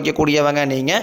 உழைக்கக்கூடியவங்க நீங்கள்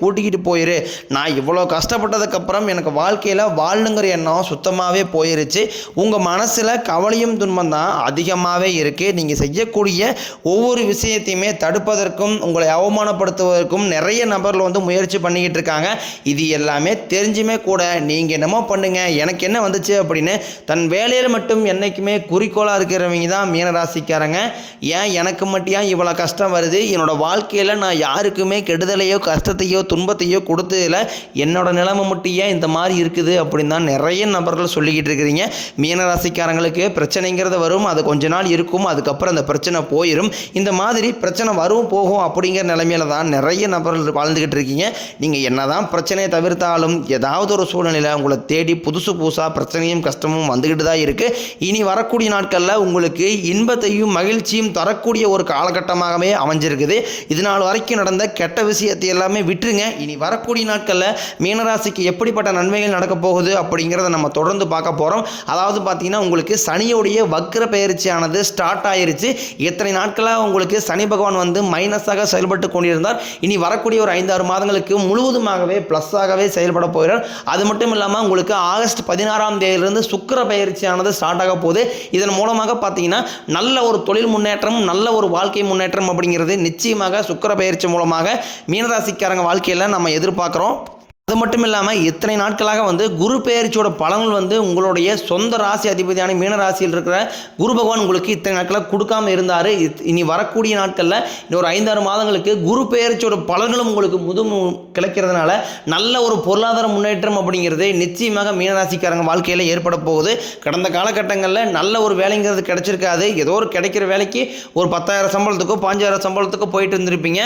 கூட்டிக்கிட்டு போயிரு. நான் இவ்வளோ கஷ்டப்பட்டதுக்கப்புறம் எனக்கு வாழ்க்கையில் வாழணுங்கிற எண்ணம் சுத்தமாகவே போயிருச்சு. உங்கள் மனசில் கவலையும் துன்பம் தான் அதிகமாகவே இருக்குது நீங்கள் செய்யக்கூடிய ஒவ்வொரு விஷயத்தையுமே தடுப்பதற்கும் உங்களை அவமானப்படுத்துவதற்கும் நிறைய நபர்கள் வந்து முயற்சி பண்ணிக்கிட்டு இருக்காங்க. இது எல்லாமே தெரிஞ்சுமே கூட நீங்கள் என்னமோ பண்ணுங்கள் எனக்கு என்ன வந்துச்சு அப்படின்னு தன் வேலையில் மட்டும் என்றைக்குமே குறிக்கோளாக இருக்கிறவங்க தான் மீனராசிக்காரங்க. ஏன் எனக்கு மட்டும் ஏன் இவ்வளோ கஷ்டம் வருது? என்னோடய வாழ்க்கையில் நான் யாருக்குமே கெடுதலையோ கஷ்டத்தையோ துன்பத்தையோ கொடுத்ததில்ல என்னோட நிலைமை மட்டும் ஏன் இந்த மாதிரி இருக்குது அப்படின்னு தான் நிறைய நபர்கள் சொல்லிக்கிட்டு இருக்கிறீங்க. மீனராசிக்காரங்களுக்கு பிரச்சனைங்கிறது வரும் அது கொஞ்ச நாள் இருக்கும் அதுக்கப்புறம் அந்த பிரச்சனை போயிடும் இந்த மாதிரி பிரச்சனை வரும் போகும் அப்படிங்கிற நிலைமையில தான் நிறைய நபர்கள் வாழ்ந்துக்கிட்டு இருக்கீங்க. நீங்கள் என்னதான் பிரச்சனையை தவிர்த்தாலும் ஏதாவது ஒரு சூழ்நிலையில் உங்களை தேடி புதுசு புதுசாக பிரச்சனையும் கஷ்டமும் வந்துக்கிட்டு தான் இருக்குது இனி வரக்கூடிய நாட்களில் உங்களுக்கு இன்பத்தையும் மகிழ்ச்சியும் தரக்கூடிய ஒரு காலகட்டமாகவே அமைஞ்சிருக்குது. இது நாள் வரைக்கும் நடந்த கெட்ட விஷயத்தை எல்லாமே விட்டு விட்டுருங்க. இனி வரக்கூடிய நாட்களில் மீனராசிக்கு எப்படிப்பட்ட நன்மைகள் நடக்க போகுது அப்படிங்கிறத நம்ம தொடர்ந்து பார்க்க போகிறோம் அதாவது பார்த்தீங்கன்னா உங்களுக்கு சனியோடைய வக்கர பயிற்சியானது ஸ்டார்ட் ஆயிருச்சு. எத்தனை நாட்களாக உங்களுக்கு சனி பகவான் வந்து மைனஸாக செயல்பட்டு கொண்டிருந்தார். இனி வரக்கூடிய ஒரு ஐந்தாறு மாதங்களுக்கு முழுவதுமாகவே ப்ளஸ்ஸாகவே செயல்பட போகிறார். அது மட்டும் இல்லாமல் உங்களுக்கு ஆகஸ்ட் பதினாறாம் தேதியிலிருந்து சுக்கர பயிற்சியானது ஸ்டார்ட் ஆக போகுது. இதன் மூலமாக பார்த்தீங்கன்னா நல்ல ஒரு தொழில் முன்னேற்றம் நல்ல ஒரு வாழ்க்கை முன்னேற்றம் அப்படிங்கிறது நிச்சயமாக சுக்கர பயிற்சி மூலமாக மீனராசிக்காரங்க வாழ்க்கையில் நம்ம எதிர்பார்க்குறோம். அது மட்டும் இல்லாமல் இத்தனை நாட்களாக வந்து குரு பெயர்ச்சியோட பலன்கள் வந்து உங்களுடைய சொந்த ராசி அதிபதியான மீன ராசியில் இருக்கிற குரு பகவான் உங்களுக்கு இத்தனை நாட்களாக கொடுக்காம இருந்தார். இனி வரக்கூடிய நாட்களில் இன்னும் ஒரு ஐந்தாறு மாதங்களுக்கு குரு பெயர்ச்சியோட பலன்களும் உங்களுக்கு முதும் கிடைக்கிறதுனால நல்ல ஒரு பொருளாதார முன்னேற்றம் அப்படிங்கிறது நிச்சயமாக மீனராசிக்காரங்க வாழ்க்கையில் ஏற்பட போகுது. கடந்த காலகட்டங்களில் நல்ல ஒரு வேலைங்கிறது கிடைச்சிருக்காது. ஏதோ ஒரு கிடைக்கிற வேலைக்கு ஒரு பத்தாயிரம் சம்பளத்துக்கோ பாஞ்சாயிரம் சம்பளத்துக்கோ போயிட்டு இருந்திருப்பீங்க.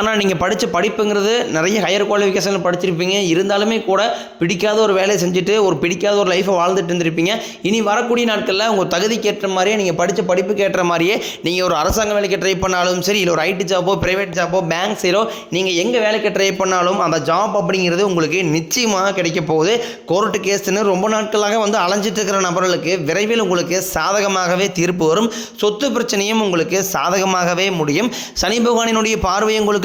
ஆனால் நீங்கள் படித்த படிப்புங்கிறது நிறைய ஹையர் குவாலிஃபிகேஷனில் படிச்சிருப்பீங்க. இருந்தாலுமே கூட பிடிக்காத ஒரு வேலையை செஞ்சுட்டு ஒரு பிடிக்காத ஒரு லைஃப்பை வாழ்ந்துட்டு இருந்திருப்பீங்க. இனி வரக்கூடிய நாட்களில் உங்கள் தகுதிக்கு ஏற்ற மாதிரியே நீங்கள் படித்த படிப்புக்கு ஏற்ற மாதிரியே நீங்கள் ஒரு அரசாங்க வேலைக்கு ட்ரை பண்ணாலும் சரி இல்லை ஒரு ஐடி ஜாப்போ ப்ரைவேட் ஜாப்போ பேங்க் சைடோ நீங்கள் எங்கே வேலைக்கு ட்ரை பண்ணாலும் அந்த ஜாப் அப்படிங்கிறது உங்களுக்கு நிச்சயமாக கிடைக்க போகுது. கோர்ட்டு கேஸ்னு ரொம்ப நாட்களாக வந்து அலைஞ்சிட்டு இருக்கிற நபர்களுக்கு விரைவில் உங்களுக்கு சாதகமாகவே தீர்ப்பு வரும். சொத்து பிரச்சனையும் உங்களுக்கு சாதகமாகவே முடியும். சனி பகவானினுடைய பார்வை உங்களுக்கு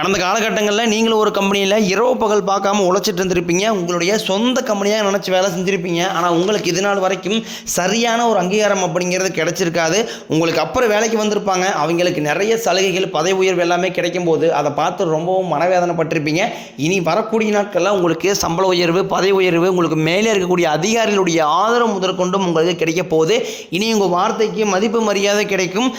கடந்த காலகட்டங்களில் நீங்களும் ஒரு கம்பெனியில் இரவு பகல் பார்க்காம உழைச்சிட்டு இருந்திருப்பீங்க. உங்களுடைய சொந்த கம்பெனியாக நினச்சி வேலை செஞ்சுருப்பீங்க. ஆனால் உங்களுக்கு இது நாள் வரைக்கும் சரியான ஒரு அங்கீகாரம் அப்படிங்கிறது கிடைச்சிருக்காது. உங்களுக்கு அப்புறம் வேலைக்கு வந்திருப்பாங்க. அவங்களுக்கு நிறைய சலுகைகள் பதவி உயர்வு எல்லாமே கிடைக்கும் போது அதை பார்த்து ரொம்பவும் மனவேதனைப்பட்டிருப்பீங்க. இனி வரக்கூடிய நாட்களில் உங்களுக்கு சம்பள உயர்வு பதவி உயர்வு உங்களுக்கு மேலே இருக்கக்கூடிய அதிகாரிகளுடைய ஆதரவு முதற்கொண்டும் உங்களுக்கு கிடைக்க போகுது. இனி உங்கள் வார்த்தைக்கு மதிப்பு மரியாதை கிடைக்கும்.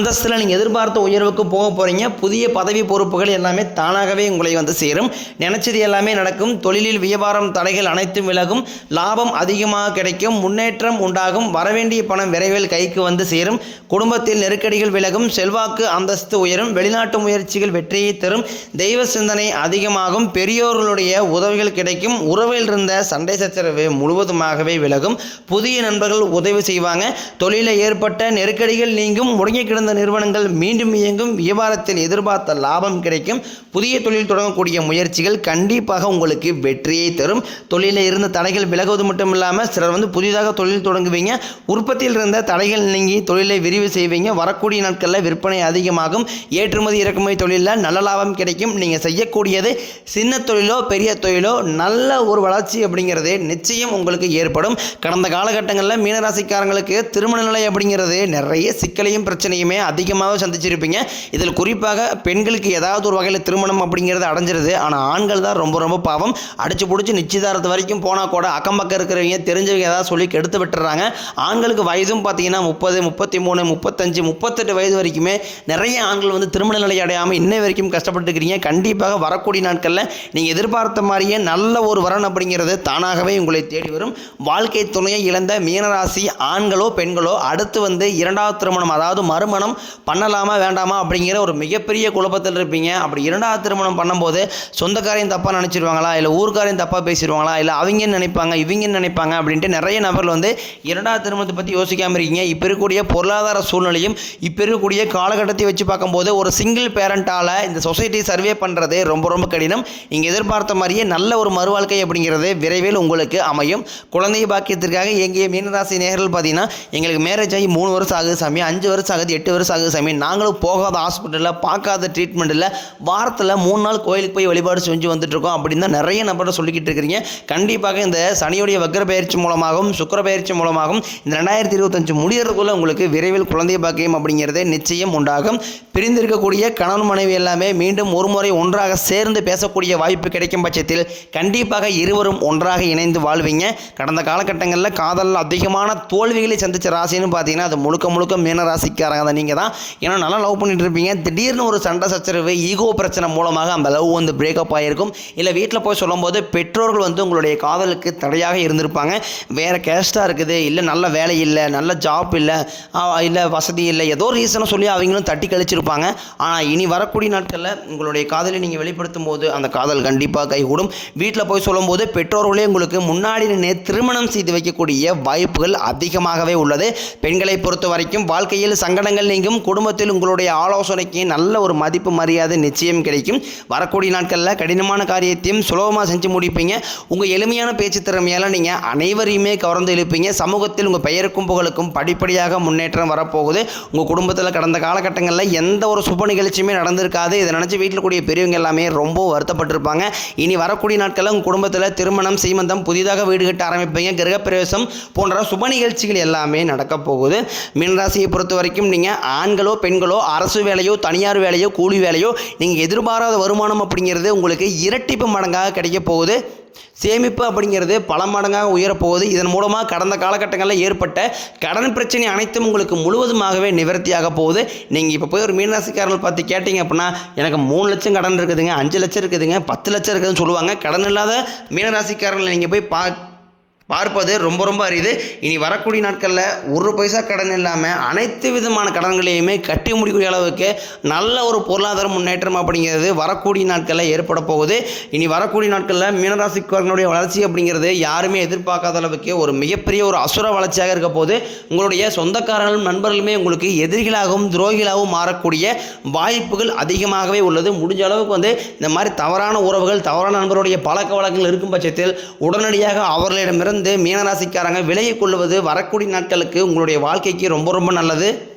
அந்தஸ்தில் நீங்கள் எதிர்பார்த்த உயர்வுக்கு போக போகிறீங்க புதிய பதவி பொறுப்புகள் எல்லாமே தானாகவே உங்களை வந்து சேரும். நினச்சது எல்லாமே நடக்கும். தொழிலில் வியாபாரம் தடைகள் அனைத்தும் விலகும். லாபம் அதிகமாக கிடைக்கும். முன்னேற்றம் உண்டாகும். வரவேண்டிய பணம் விரைவில் கைக்கு வந்து சேரும். குடும்பத்தில் நெருக்கடிகள் விலகும். செல்வாக்கு அந்தஸ்து உயரும். வெளிநாட்டு முயற்சிகள் வெற்றியை தரும். தெய்வ சிந்தனை அதிகமாகும். பெரியோர்களுடைய உதவிகள் கிடைக்கும். உறவில் இருந்த சண்டை சச்சரவு முழுவதுமாகவே விலகும். புதிய நண்பர்கள் உதவி செய்வாங்க. தொழிலில் ஏற்பட்ட நெருக்கடிகள் நீங்கும். முடங்கி கிடந்த நிறுவனங்கள் மீண்டும் இயங்கும். வியாபாரத்தில் எதிர்பார்த்த லாபம் கிடைக்கும். புதிய தொழில் தொடங்கக்கூடிய முயற்சிகள் கண்டிப்பாக உங்களுக்கு வெற்றியை தரும். தொழிலில் இருந்த தடைகள் விலகுவது மட்டும் இல்லாமல் சிலர் வந்து புதிதாக தொழில் தொடங்குவீங்க. உற்பத்தியில் இருந்த தடைகள் நீங்கி தொழிலை விரிவு செய்வீங்க. வரக்கூடிய நாட்களில் விற்பனை அதிகமாகும். ஏற்றுமதி இறக்குமதி தொழிலில் நல்ல லாபம் கிடைக்கும். நீங்கள் செய்யக்கூடியது சின்ன தொழிலோ பெரிய தொழிலோ நல்ல ஒரு வளர்ச்சி அப்படிங்கிறது நிச்சயம் உங்களுக்கு ஏற்படும். கடந்த காலகட்டங்களில் மீனராசிக்காரங்களுக்கு திருமண நிலை அப்படிங்கிறது நிறைய சிக்கலையும் பிரச்சனையுமே அதிகமாக சந்திச்சிருப்பீங்க. இதில் குறிப்பாக பெண்களுக்கு ஏதாவது ஒரு வகையில் திருமணம் அப்படிங்கிறது அடைஞ்சிருது. ஆனால் ஆண்கள் தான் ரொம்ப ரொம்ப பாவம். அடிச்சு பிடிச்சி நிச்சயதாரத்து வரைக்கும் போனால் கூட அக்கம் பக்கம் இருக்கிறவங்க தெரிஞ்சவங்க ஏதாவது சொல்லி கெடுத்து விட்டுறாங்க. ஆண்களுக்கு வயதும் பார்த்தீங்கன்னா முப்பது முப்பத்தி மூணு முப்பத்தஞ்சு முப்பத்தெட்டு வயது வரைக்குமே நிறைய ஆண்கள் வந்து திருமண நிலை அடையாமல் இன்ன வரைக்கும் கஷ்டப்பட்டுருக்கிறீங்க கண்டிப்பாக வரக்கூடிய நாட்களில் நீங்கள் எதிர்பார்த்த மாதிரியே நல்ல ஒரு வரன் அப்படிங்கிறது தானாகவே உங்களை தேடி வரும். வாழ்க்கை துணையை இழந்த மீனராசி ஆண்களோ பெண்களோ அடுத்து வந்து இரண்டாவது திருமணம் அதாவது மறுமணம் பண்ணலாமா வேண்டாமா அப்படிங்கிற ஒரு மிகப்பெரிய குழப்பத்தில் இருப்பீங்க. அப்படி இரண்டாவது திருமணம் பண்ணும்போது சொந்தக்காரையும் தப்பாக நினச்சிருவாங்களா? இல்லை ஊர்க்காரையும் தப்பாக பேசிடுவாங்களா இல்லை அவங்கன்னு நினைப்பாங்க இவங்கன்னு நினைப்பாங்க அப்படின்ட்டு நிறைய நபர்கள் வந்து இரண்டாவது திருமணத்தை பற்றி யோசிக்காமல் இருக்கீங்க. இப்போ இருக்கக்கூடிய பொருளாதார சூழ்நிலையும் இப்போ இருக்கக்கூடிய காலகட்டத்தை வச்சு பார்க்கும்போது ஒரு சிங்கிள் பேரண்ட்டால் இந்த சொசைட்டி சர்வே பண்ணுறது ரொம்ப ரொம்ப கடினம். இங்கே எதிர்பார்த்த மாதிரியே நல்ல ஒரு மறுவாழ்க்கை அப்படிங்கிறது விரைவில் உங்களுக்கு அமையும். குழந்தை பாக்கியத்திற்காக எங்கே மீனராசி நேர்கள் பார்த்தீங்கன்னா எங்களுக்கு மேரேஜ் ஆகி மூணு வருஷம் ஆகுது சாமி. அஞ்சு வருஷம் ஆகுது எட்டு வருஷம் ஆகுது சாமி நாங்களும் போகாத ஹாஸ்பிட்டலில் பார்க்காத ட்ரீட்மெண்ட் வாரத்தில் மூணு நாள் கோயிலுக்கு போய் வழிபாடு செஞ்சு வந்துட்டுருக்கோம் அப்படின்னு தான் நிறைய நபரை சொல்லிக்கிட்டு இருக்கிறீங்க. கண்டிப்பாக இந்த சனியுடைய வக்ர பயிற்சி மூலமாகவும் சுக்கர பயிற்சி மூலமாகவும் இந்த ரெண்டாயிரத்தி இருபத்தஞ்சு முடியறதுக்குள்ளே உங்களுக்கு விரைவில் குழந்தை பாக்கியம் அப்படிங்கிறதே நிச்சயம் உண்டாகும். பிரிந்திருக்கக்கூடிய கணவன் மனைவி எல்லாமே மீண்டும் ஒரு முறை ஒன்றாக சேர்ந்து பேசக்கூடிய வாய்ப்பு கிடைக்கும் பட்சத்தில் கண்டிப்பாக இருவரும் ஒன்றாக இணைந்து வாழ்வீங்க. கடந்த காலகட்டங்களில் காதலில் அதிகமான தோல்விகளை சந்திச்ச ராசின்னு பார்த்தீங்கன்னா அது முழுக்க முழுக்க மீன ராசிக்காரங்க தான். நீங்கள் தான் ஏன்னா நல்லா லவ் பண்ணிட்டு இருப்பீங்க. திடீர்னு ஒரு சண்டை சச்சரவு ஈகோ பிரச்சனை மூலமாக அந்த லவ் வந்து பிரேக்கப் ஆகிருக்கும் இல்லை வீட்டில் போய் சொல்லும்போது பெற்றோர்கள் வந்து உங்களுடைய காதலுக்கு தடையாக இருந்திருப்பாங்க. வேறு கேஸ்ட்டாக இருக்குது. இல்லை நல்ல வேலை இல்லை நல்ல ஜாப் இல்லை இல்லை வசதி இல்லை. ஏதோ ரீசனை சொல்லி அவங்களும் தட்டி கழிச்சிருப்பாங்க. ஆனால் இனி வரக்கூடிய நாட்களில் உங்களுடைய காதலை நீங்கள் வெளிப்படுத்தும் போது அந்த காதல் கண்டிப்பாக கைகூடும். வீட்டில் போய் சொல்லும்போது பெற்றோர்களே உங்களுக்கு முன்னாடி நின்று திருமணம் செய்து வைக்கக்கூடிய வாய்ப்புகள் அதிகமாகவே உள்ளது. பெண்களை பொறுத்த வரைக்கும் வாழ்க்கையில் சங்கடங்கள் நீங்கும் குடும்பத்தில் உங்களுடைய ஆலோசனைக்கு நல்ல ஒரு மதிப்பு மரியாதை நிச்சயம் கிடைக்கும். வரக்கூடிய நாட்களில் கடினமான காரியத்தையும் சுலபமாக செஞ்சு முடிப்பீங்க. உங்கள் எளிமையான பேச்சு திறமையால் நீங்கள் அனைவரையுமே கவர்ந்து இழுப்பீங்க. சமூகத்தில் உங்கள் பெயருக்கும் புகழுக்கும் படிப்படியாக முன்னேற்றம் வரப்போகுது. உங்கள் குடும்பத்தில் கடந்த காலகட்டங்களில் எந்த ஒரு சுப நிகழ்ச்சியுமே நடந்திருக்காது. இதை நினச்சி வீட்டில் கூடிய பெரியவங்க எல்லாமே ரொம்ப வருத்தப்பட்டிருப்பாங்க. இனி வரக்கூடிய நாட்களில் உங்கள் குடும்பத்தில் திருமணம் சீமந்தம் புதிதாக வீடு கட்ட ஆரம்பிப்பீங்க. கிரகப்பிரவேசம் போன்ற சுப நிகழ்ச்சிகள் எல்லாமே நடக்க போகுது. மீனராசியை பொறுத்த வரைக்கும் நீங்கள் ஆண்களோ பெண்களோ அரசு வேலையோ தனியார் வேலையோ கூலி வேலையோ நீங்கள் எதிர்பாராத வருமானம் அப்படிங்கிறது உங்களுக்கு இரட்டிப்பு மடங்காக கிடைக்க போகுது. சேமிப்பு அப்படிங்கிறது பல மடங்காக உயரப்போகுது இதன் மூலமாக கடந்த காலகட்டங்களில் ஏற்பட்ட கடன் பிரச்சனை அனைத்தும் உங்களுக்கு முழுவதுமாகவே நிவர்த்தியாக போகுது. நீங்கள் இப்போ போய் ஒரு மீனராசிக்காரர்கள் பார்த்து கேட்டிங்க அப்படின்னா எனக்கு மூணு லட்சம் கடன் இருக்குதுங்க அஞ்சு லட்சம் இருக்குதுங்க பத்து லட்சம் இருக்குதுன்னு சொல்லுவாங்க. கடன் இல்லாத மீனராசிக்காரர்களை நீங்கள் போய் பா பார்ப்பது ரொம்ப ரொம்ப அரிது. இனி வரக்கூடிய நாட்களில் ஒரு பைசா கடன் இல்லாமல் அனைத்து விதமான கடன்களையுமே கட்டி முடிக்கக்கூடிய அளவுக்கு நல்ல ஒரு பொருளாதார முன்னேற்றம் அப்படிங்கிறது வரக்கூடிய நாட்களில் ஏற்பட போகுது. இனி வரக்கூடிய நாட்களில் மீனராசிக்காரனுடைய வளர்ச்சி அப்படிங்கிறது யாருமே எதிர்பார்க்காத அளவுக்கு ஒரு மிகப்பெரிய ஒரு அசுர வளர்ச்சியாக இருக்க போது உங்களுடைய சொந்தக்காரர்களும் நண்பர்களுமே உங்களுக்கு எதிரிகளாகவும் துரோகிகளாகவும் மாறக்கூடிய வாய்ப்புகள் அதிகமாகவே உள்ளது. முடிஞ்ச அளவுக்கு வந்து இந்த மாதிரி தவறான உறவுகள் தவறான நண்பருடைய பழக்க வழக்கங்கள் இருக்கும் பட்சத்தில் உடனடியாக அவர்களிடமிருந்து மீனராசிக்காரங்க விலகிக் கொள்வது வரக்கூடிய நாட்களுக்கு உங்களுடைய வாழ்க்கைக்கு ரொம்ப ரொம்ப நல்லது.